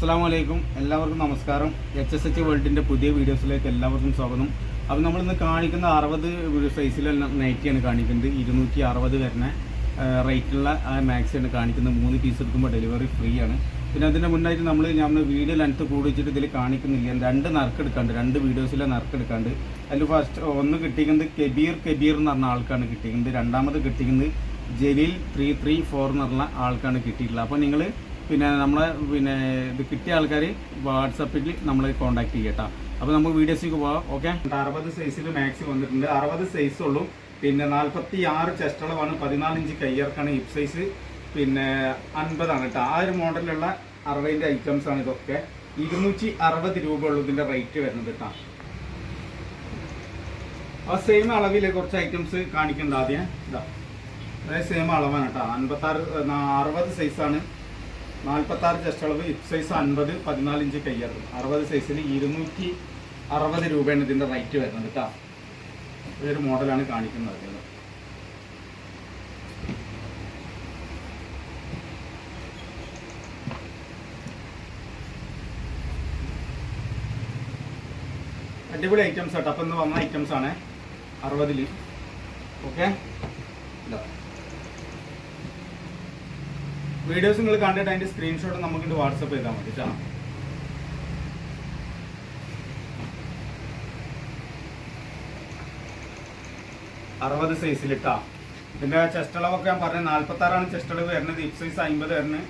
അസ്സാം വലൈക്കും എല്ലാവർക്കും നമസ്കാരം. എച്ച് എസ് എച്ച് വേൾഡിന്റെ പുതിയ വീഡിയോസിലേക്ക് എല്ലാവർക്കും സ്വാഗതം. അപ്പോൾ നമ്മളിന്ന് കാണിക്കുന്ന അറുപത് സൈസിലുള്ള നൈറ്റിയാണ് കാണിക്കുന്നത്. ഇരുന്നൂറ്റി അറുപത് വരുന്ന റേറ്റുള്ള മാക്സിയാണ് കാണിക്കുന്നത്. മൂന്ന് പീസ് എടുക്കുമ്പോൾ ഡെലിവറി ഫ്രീ ആണ്. പിന്നെ അതിന്റെ മുന്നായിട്ട് നമ്മൾ ഞാൻ വീഡിയോ ലെങ്ത്ത് കൂടിച്ചിട്ട് ഇതിൽ കാണിക്കുന്നില്ല. രണ്ട് നറുക്കെടുക്കാണ്ട് രണ്ട് വീഡിയോസിലെ നറുക്കെടുക്കാണ്ട് അതിൽ ഫസ്റ്റ് ഒന്ന് കിട്ടിക്കുന്നത് കെബീർ കെബീർ എന്ന് പറഞ്ഞ ആൾക്കാണ് കിട്ടിയിരിക്കുന്നത്. രണ്ടാമത് കിട്ടിക്കുന്നത് ജലീൽ ത്രീ ത്രീ ഫോർ എന്ന് പറഞ്ഞ ആൾക്കാണ് കിട്ടിയിട്ടുള്ളത്. അപ്പോൾ നിങ്ങൾ പിന്നെ നമ്മളെ പിന്നെ ഇത് കിട്ടിയ ആൾക്കാർ വാട്സപ്പിൽ നമ്മൾ കോൺടാക്ട് ചെയ്യട്ടോ അപ്പോൾ നമുക്ക് വീഡിയോസിലേക്ക് പോകാം ഓക്കെ? അറുപത് സൈസിൽ മാക്സി വന്നിട്ടുണ്ട്. അറുപത് ഉള്ളൂ. പിന്നെ നാൽപ്പത്തി ആറ് ചെസ്റ്റളവാണ് പതിനാല് ഇഞ്ച് കയ്യർക്കാണ് ഹിപ്പ് സൈസ് പിന്നെ അൻപതാണ് കേട്ടോ. ആ ഒരു മോഡലിലുള്ള അറുപതിന്റെ ഐറ്റംസ് ആണ് ഇതൊക്കെ. ഇരുന്നൂറ്റി അറുപത് രൂപ ഉള്ളൂ ഇതിന്റെ റേറ്റ് വരുന്നത് കേട്ടോ. ആ സെയിം അളവിൽ കുറച്ച് ഐറ്റംസ് കാണിക്കുന്നുണ്ട് ആദ്യം. ഇതാ അതായത് സെയിം അളവാണ് കേട്ടോ. അൻപത്താറ് അറുപത് സൈസാണ് നാൽപ്പത്താറ് ചെസ്റ്റ് അളവ് ഹിപ് സൈസ് അൻപത് പതിനാല് ഇഞ്ച് കയ്യറ് അറുപത് സൈസിൽ ഇരുന്നൂറ്റി അറുപത് രൂപയാണ് ഇതിന്റെ റേറ്റ് വരുന്നത് കേട്ടോ ഇതൊരു മോഡലാണ് കാണിക്കുന്നത് അടിപൊളി ഐറ്റംസ് കേട്ടോ അപ്പം ഇന്ന് വന്ന ഐറ്റംസ് ആണ്. അറുപതിൽ ഓക്കെ ഇതാ. വീഡിയോസ് നിങ്ങൾ കണ്ടിട്ട് അതിന്റെ സ്ക്രീൻഷോട്ട് നമുക്ക് ഇത് വാട്സപ്പ് ചെയ്താൽ മതി കേട്ടോ അറുപത് സൈസിലിട്ടാ ഇതിന്റെ ചെസ്റ്റ് അളവൊക്കെ ഞാൻ പറഞ്ഞത് നാൽപ്പത്തി ആറാണ് ചെസ്റ്റ് അളവ് വരുന്നത്. ഇപ്പ് സൈസ് അമ്പത് വരുന്നത്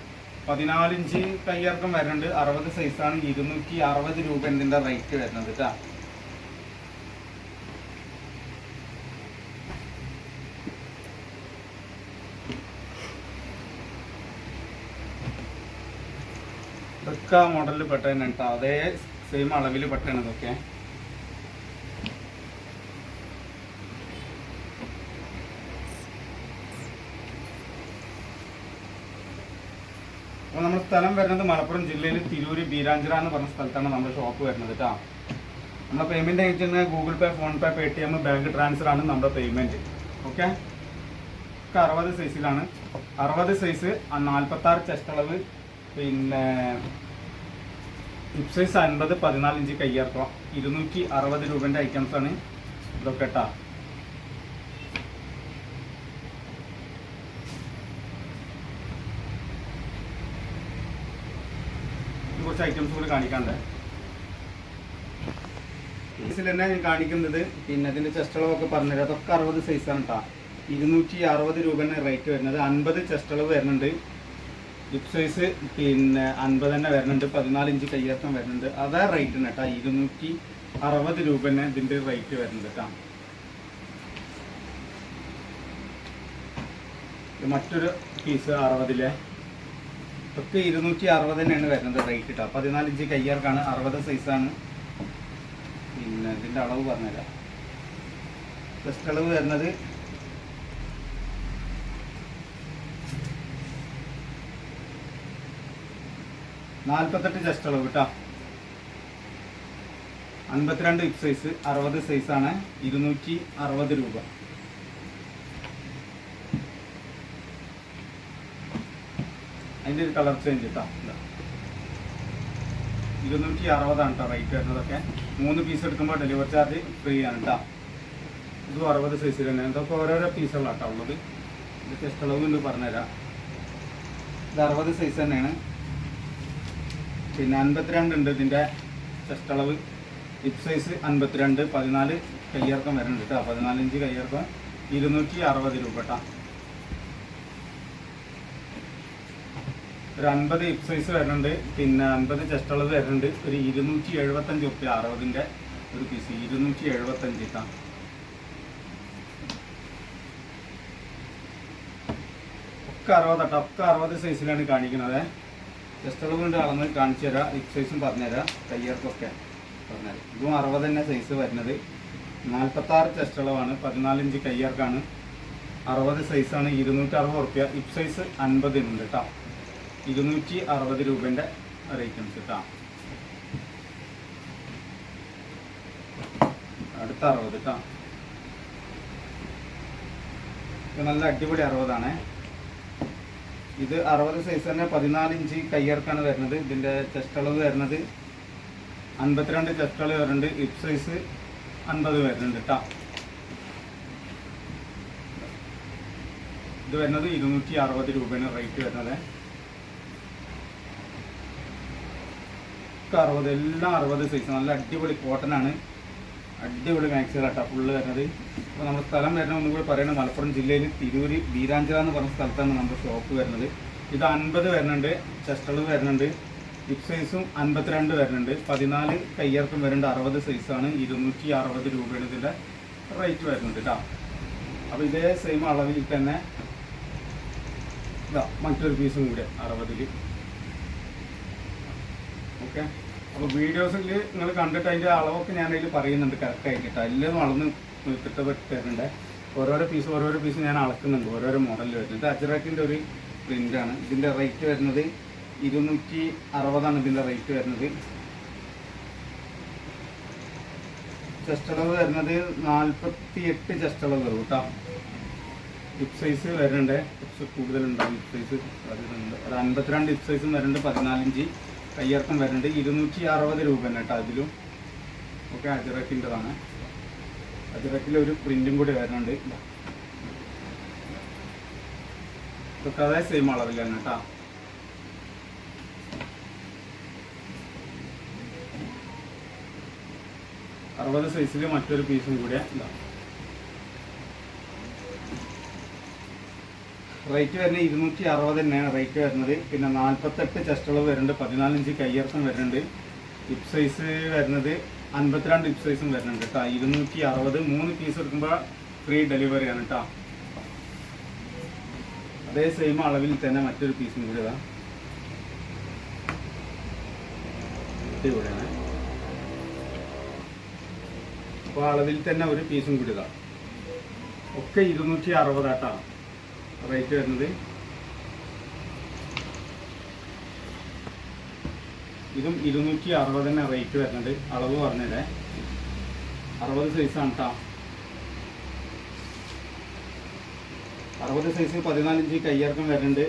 പതിനാലിഞ്ച് കയ്യിറക്കം വരുന്നുണ്ട്. അറുപത് സൈസാണ് ഇരുന്നൂറ്റി അറുപത് രൂപ ഇതിന്റെ റേറ്റ് വരുന്നത് കേട്ടോ ആ മോഡലിൽ പെട്ടതന്നെ കേട്ടോ. അതേ സെയിം അളവിൽ പെട്ടാണ് ഇതൊക്കെ. നമ്മുടെ സ്ഥലം വരുന്നത് മലപ്പുറം ജില്ലയിൽ തിരൂര് ബീരാഞ്ചിറ എന്ന് പറഞ്ഞ സ്ഥലത്താണ് നമ്മുടെ ഷോപ്പ് വരുന്നത് കേട്ടോ. നമ്മുടെ payment അയച്ചിരുന്ന Google Pay PhonePe T M bank transfer ആണ് നമ്മുടെ പേയ്മെന്റ് ഓക്കെ അറുപത് സൈസിലാണ് അറുപത് സൈസ് നാൽപ്പത്താറ് ചെസ്റ്റ് അളവ് പിന്നെ ഹിപ്പ് സൈസ് അൻപത് പതിനാല് ഇഞ്ച് കയ്യിറക്കം ഇരുന്നൂറ്റി അറുപത് രൂപന്റെ ഐറ്റംസ് ആണ് ഇതൊക്കെ കേട്ടോ കുറച്ച് ഐറ്റംസ് കൂടി കാണിക്കാണ്ട്. സൈസിൽ തന്നെ ഞാൻ കാണിക്കുന്നത്. പിന്നെ അതിന്റെ ചെസ്റ്റ് അളവൊക്കെ പറഞ്ഞുതരാം. അതൊക്കെ അറുപത് സൈസാണ് കേട്ടോ ഇരുന്നൂറ്റി അറുപത് രൂപയാണ് റേറ്റ് വരുന്നത്. അൻപത് ചെസ്റ്റ് അളവ് വരുന്നുണ്ട്. ഹിപ്പ് സൈസ് പിന്നെ അൻപത് തന്നെ വരുന്നുണ്ട് പതിനാല് ഇഞ്ച് കയ്യേറ്റം വരുന്നുണ്ട്. അതേ റേറ്റിന് കേട്ടോ. ഇരുന്നൂറ്റി അറുപത് രൂപ തന്നെ ഇതിന്റെ റേറ്റ് വരുന്നുണ്ട് കേട്ടോ. മറ്റൊരു പീസ് അറുപതിലെ. ഒക്കെ ഇരുന്നൂറ്റി അറുപത് തന്നെയാണ് വരുന്നത് റേറ്റ് കേട്ടോ പതിനാല് ഇഞ്ച് കയ്യാർക്കാണ് അറുപത് സൈസാണ് പിന്നെ ഇതിന്റെ അളവ് പറഞ്ഞുതരാം. ജസ്റ്റ് അളവ് വരുന്നത് നാൽപ്പത്തെട്ട് ജസ്റ്റ് അളവ് കേട്ടോ അൻപത്തിരണ്ട് ഹിപ് സൈസ് അറുപത് സൈസാണ് ഇരുന്നൂറ്റി അറുപത് രൂപ. അതിന്റെ ഒരു കളർ ചേഞ്ച് കേട്ടോ. ഇരുന്നൂറ്റി അറുപതാണ് കേട്ടോ റേറ്റ് വരുന്നതൊക്കെ. മൂന്ന് പീസ് എടുക്കുമ്പോൾ ഡെലിവറി ചാർജ് ഫ്രീ ആണ് കേട്ടോ ഇതും അറുപത് സൈസിൽ തന്നെ. ഇതൊക്കെ ഓരോരോ പീസുകളാണ് കേട്ടോ ഉള്ളത്. ഇത് ചെസ്റ്റ് അളവ് കൊണ്ട് പറഞ്ഞുതരാം. ഇത് അറുപത് സൈസ് തന്നെയാണ്. പിന്നെ അൻപത്തിരണ്ട് ഉണ്ട് ഇതിന്റെ ചെസ്റ്റ് അളവ്. ഹിപ്പ് സൈസ് അൻപത്തിരണ്ട് പതിനാല് കയ്യിറക്കം വരുന്നുണ്ട് കേട്ടോ പതിനാലിഞ്ച് കയ്യിറക്കം ഇരുന്നൂറ്റി അറുപത് രൂപ കേട്ടോ ഒരു അൻപത് ഹിപ്പ് സൈസ് വരുന്നുണ്ട്. പിന്നെ അൻപത് ചെസ്റ്റ് അളവ് വരുന്നുണ്ട്. ഒരു ഇരുന്നൂറ്റി എഴുപത്തഞ്ച് റുപ്യ അറുപതിന്റെ ഒരു പീസ് ഇരുന്നൂറ്റി എഴുപത്തഞ്ച് കേട്ടോ ഒക്കെ അറുപത് കേട്ടോ ഒക്കെ അറുപത് സൈസിലാണ് കാണിക്കുന്നത് ചെസ്റ്റ് അളവ് കൊണ്ട് അളന്ന് കാണിച്ചു തരാം. ഇക് സൈസും പറഞ്ഞുതരാം കയ്യർക്കൊക്കെ പറഞ്ഞുതരാം ഇതും അറുപത് തന്നെ സൈസ് വരുന്നത്. നാൽപ്പത്താറ് ചെസ്റ്റ് അളവാണ് പതിനാലിഞ്ച് കയ്യർക്കാണ്. അറുപത് സൈസാണ് ഇരുന്നൂറ്റി അറുപത് റുപ്യ ഇപ് സൈസ് അൻപതിനുണ്ട് കേട്ടോ ഇരുന്നൂറ്റി അറുപത് രൂപേന്റെ റേറ്റംസ് കേട്ടോ അടുത്ത അറുപത് കേട്ടോ നല്ല അടിപൊളി അറുപതാണ്. ഇത് അറുപത് സൈസ് തന്നെ പതിനാല് ഇഞ്ച് കയ്യിറക്കാണ് വരുന്നത്. ഇതിന്റെ ചെസ്റ്റ് അളവ് വരുന്നത് അൻപത്തിരണ്ട് ചെസ്റ്റ് അളവ് വരുന്നുണ്ട്. ഹിപ്പ് സൈസ് അൻപത് വരുന്നുണ്ട് കേട്ടോ ഇത് വരുന്നത് ഇരുന്നൂറ്റി അറുപത് രൂപയാണ് റേറ്റ് വരുന്നത്. അറുപത് എല്ലാം അറുപത് സൈസ് നല്ല അടിപൊളി കോട്ടൺ ആണ്. അടിപൊളി മാക്സികളാട്ടോ ഫുള്ള് വരുന്നത്. അപ്പോൾ നമ്മുടെ സ്ഥലം വരുന്നത് ഒന്നും കൂടി പറയുന്നത് മലപ്പുറം ജില്ലയിൽ തിരൂര് വീരാഞ്ചിറ എന്ന് പറഞ്ഞ സ്ഥലത്താണ് നമ്മുടെ ഷോപ്പ് വരുന്നത്. ഇത് അൻപത് വരുന്നുണ്ട് ചെസ്റ്റളും വരുന്നുണ്ട് ഹിപ് സൈസും അൻപത്തിരണ്ട് വരുന്നുണ്ട്. പതിനാല് കയ്യർക്കും വരുന്നുണ്ട് അറുപത് സൈസാണ് ഇരുന്നൂറ്റി അറുപത് രൂപയാണ് ഇതിന്റെ റേറ്റ് വരുന്നുണ്ട് കേട്ടോ അപ്പോൾ ഇതേ സെയിം അളവിൽ തന്നെ ഇതാ മറ്റൊരു പീസും കൂടെ അറുപതിൽ ഓക്കെ അപ്പോൾ വീഡിയോസിൽ നിങ്ങൾ കണ്ടിട്ട് അതിന്റെ അളവൊക്കെ ഞാൻ അതിൽ പറയുന്നുണ്ട് കറക്റ്റായിട്ട് കേട്ടോ? എല്ലാം അളന്ന് കിട്ടപ്പെട്ട് തരുന്നുണ്ട് ഓരോരോ പീസ് ഓരോരോ പീസ് ഞാൻ അളക്കുന്നുണ്ട് ഓരോരോ മോഡലിൽ വരുന്നത്. ഇത് അജറാക്കിന്റെ ഒരു പ്രിന്റാണ് ഇതിന്റെ റേറ്റ് വരുന്നത് ഇരുന്നൂറ്റി അറുപതാണ് ഇതിന്റെ റേറ്റ് വരുന്നത്. ചെസ്റ്റ് അളവ് വരുന്നത് നാൽപ്പത്തി എട്ട് ചെസ്റ്റ് അളവ് വരും കേട്ടോ. ഹിപ് സൈസ് വരുന്നുണ്ട്. കുറച്ച് കൂടുതലുണ്ടാവും ഹിപ് സൈസ് വരുന്നുണ്ട് ഒരു അൻപത്തിരണ്ട് ഹിപ് സൈസും വരുന്നുണ്ട് പതിനാലിഞ്ച്. കയ്യിറക്കം വരുന്നുണ്ട്. ഇരുന്നൂറ്റി അറുപത് രൂപ കേട്ടോ അതിലും. ഒക്കെ അജറക്കിന്റെതാണ്. അജറക്കിൽ ഒരു പ്രിന്റും കൂടി വരുന്നുണ്ട്. ഇതാ. ഇതൊക്കെ അതേ സെയിം തന്നെ കേട്ടോ. അറുപത് സൈസിൽ മറ്റൊരു പീസും കൂടിയാ. ഇതാ. റേറ്റ് വരുന്നത് ഇരുന്നൂറ്റി അറുപത് തന്നെയാണ് റേറ്റ് വരുന്നത്. പിന്നെ നാൽപ്പത്തെട്ട് ചെസ്റ്റളവ് വരുന്നുണ്ട്. പതിനാലഞ്ച് കയ്യിറക്കം വരുന്നുണ്ട്. ഹിപ്പ് സൈസ് വരുന്നത് അൻപത്തിരണ്ട് ഹിപ്പ് സൈസും വരുന്നുണ്ട് കേട്ടോ ഇരുന്നൂറ്റി അറുപത് മൂന്ന് പീസ് എടുക്കുമ്പോൾ ഫ്രീ ഡെലിവറി ആണ് കേട്ടോ അതേ സെയിം അളവിൽ തന്നെ മറ്റൊരു പീസും കൂടി ഇതാ. അപ്പോൾ അളവിൽ തന്നെ ഒരു പീസും കൂടി ഇതാ. ഒക്കെ ഇരുന്നൂറ്റി അറുപതാട്ടാ റേറ്റ് വരുന്നത് ഇതും ഇരുന്നൂറ്റി അറുപത് തന്നെ റേറ്റ് വരുന്നുണ്ട്. അളവ് പറഞ്ഞതേ. അറുപത് സൈസാണ് കേട്ടോ അറുപത് സൈസ് പതിനാലിഞ്ച് കയ്യിറക്കം വരുന്നുണ്ട്.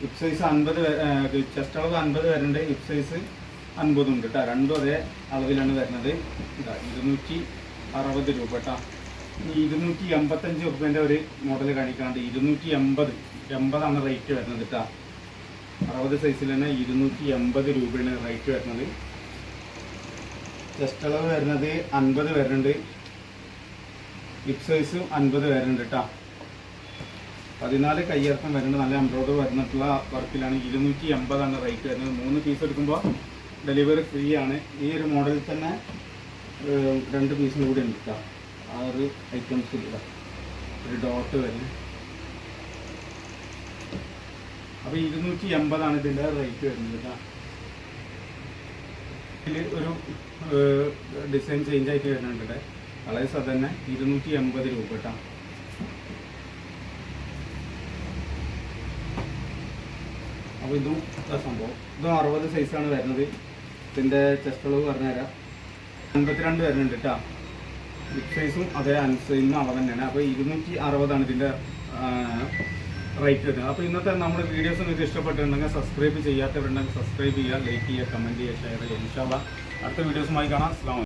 ഹിപ്പ് സൈസ് അൻപത് ചെസ്റ്റ് അളവ് അൻപത് വരുന്നുണ്ട്. ഹിപ്പ് സൈസ് അൻപതും ഉണ്ട് കേട്ടോ രണ്ടും അതേ അളവിലാണ് വരുന്നത്. ഇതാ ഇരുന്നൂറ്റി അറുപത് രൂപ കേട്ടോ ഇരുന്നൂറ്റി എൺപത്തഞ്ച് റുപ്യന്റെ ഒരു മോഡൽ കാണിക്കാണ്ട് ഇരുന്നൂറ്റി എൺപത് എൺപതാണ് റേറ്റ് വരുന്നത് കേട്ടോ അറുപത് സൈസിൽ തന്നെ ഇരുന്നൂറ്റി എൺപത് രൂപയാണ് റേറ്റ് വരുന്നത്. ചെസ്റ്റ് അളവ് വരുന്നത് അൻപത് വരുന്നുണ്ട് ഹിപ് സൈസും അൻപത് വരുന്നുണ്ട് കേട്ടോ പതിനാല് കയ്യിറക്കം വരുന്നത് നല്ല എംബ്രോയ്ഡറി വരുന്നിട്ടുള്ള വർക്കിലാണ് ഇരുന്നൂറ്റി എൺപതാണ് റേറ്റ് വരുന്നത്. മൂന്ന് പീസ് എടുക്കുമ്പോൾ ഡെലിവറി ഫ്രീ ആണ്. ഈ ഒരു മോഡലിൽ തന്നെ രണ്ട് പീസും കൂടി ഉണ്ട് കേട്ടോ ആ ഒരു ഐറ്റംസ് ഇല്ല? ഒരു ഡോട്ട് വരുന്നത് അപ്പോൾ ഇരുന്നൂറ്റി എൺപതാണ് ഇതിന്റെ റേറ്റ് വരുന്നത് കേട്ടോ ഒരു ഡിസൈൻ ചേഞ്ച് ആയിട്ട് വരുന്നുണ്ട് ഇവിടെ കളേഴ്സ് അത് തന്നെ ഇരുന്നൂറ്റി എൺപത് രൂപ കേട്ടോ അപ്പോൾ ഇതും ഇതാ സംഭവം. ഇതും അറുപത് സൈസാണ് വരുന്നത്. ഇതിന്റെ ചെസ്റ്റ് അളവ് പറഞ്ഞുതരാം. അൻപത്തിരണ്ട് വരുന്നുണ്ട് കേട്ടോ ഹിപ്പ് സൈസും അതേ അനുസരിക്കുന്ന അളവ് തന്നെയാണ്. അപ്പോൾ ഇരുന്നൂറ്റി അറുപതാണ് ഇതിന്റെ റേറ്റ് വരുന്നത്. അപ്പോൾ ഇന്നത്തെ നമ്മുടെ വീഡിയോസ് നിങ്ങൾക്ക് ഇഷ്ടപ്പെട്ടിട്ടുണ്ടെങ്കിൽ സബ്സ്ക്രൈബ് ചെയ്യാത്തവരുണ്ടെങ്കിൽ സബ്സ്ക്രൈബ് ചെയ്യുക ലൈക്ക് ചെയ്യുക കമന്റ് ചെയ്യുക ഷെയർ ചെയ്യുക. ഇൻഷാല്ല അടുത്ത വീഡിയോസുമായി കാണാം. അസ്ലാം